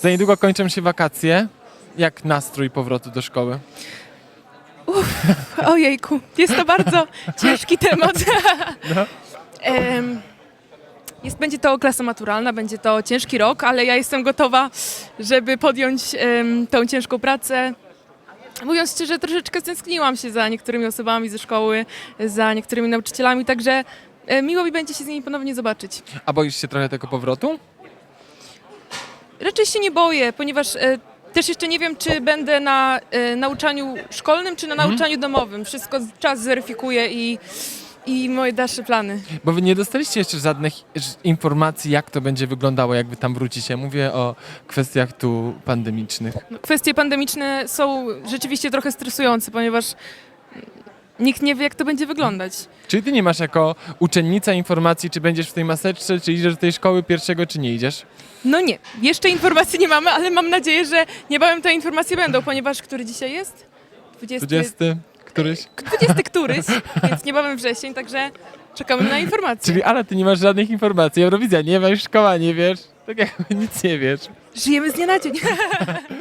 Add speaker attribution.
Speaker 1: Za niedługo kończą się wakacje. Jak nastrój powrotu do szkoły?
Speaker 2: Ojejku, jest to bardzo ciężki temat.
Speaker 1: No.
Speaker 2: Em, Jest, będzie to klasa maturalna, będzie to ciężki rok, ale ja jestem gotowa, żeby podjąć em, tą ciężką pracę. Mówiąc szczerze, troszeczkę stęskniłam się za niektórymi osobami ze szkoły, za niektórymi nauczycielami, także e, miło mi będzie się z nimi ponownie zobaczyć.
Speaker 1: A boisz się trochę tego powrotu?
Speaker 2: Raczej się nie boję, ponieważ e, też jeszcze nie wiem, czy będę na e, nauczaniu szkolnym, czy na nauczaniu domowym. Wszystko czas zweryfikuje i, i moje dalsze plany.
Speaker 1: Bo wy nie dostaliście jeszcze żadnych ż- informacji, jak to będzie wyglądało, jak wy tam wrócicie. Mówię o kwestiach tu pandemicznych.
Speaker 2: No, Kwestie pandemiczne są rzeczywiście trochę stresujące, ponieważ nikt nie wie, jak to będzie wyglądać.
Speaker 1: Czyli ty nie masz jako uczennica informacji, czy będziesz w tej maseczce, czy idziesz do tej szkoły pierwszego, czy nie idziesz?
Speaker 2: No nie, jeszcze informacji nie mamy, ale mam nadzieję, że niebawem te informacje będą, ponieważ który dzisiaj jest? 20,
Speaker 1: 20 któryś?
Speaker 2: 20 któryś, więc niebawem wrzesień, także czekamy na informacje.
Speaker 1: Czyli ale ty nie masz żadnych informacji. Eurowizja nie ma, już szkoła nie wiesz. Tak jakby nic nie wiesz.
Speaker 2: Żyjemy z dnia na dzień.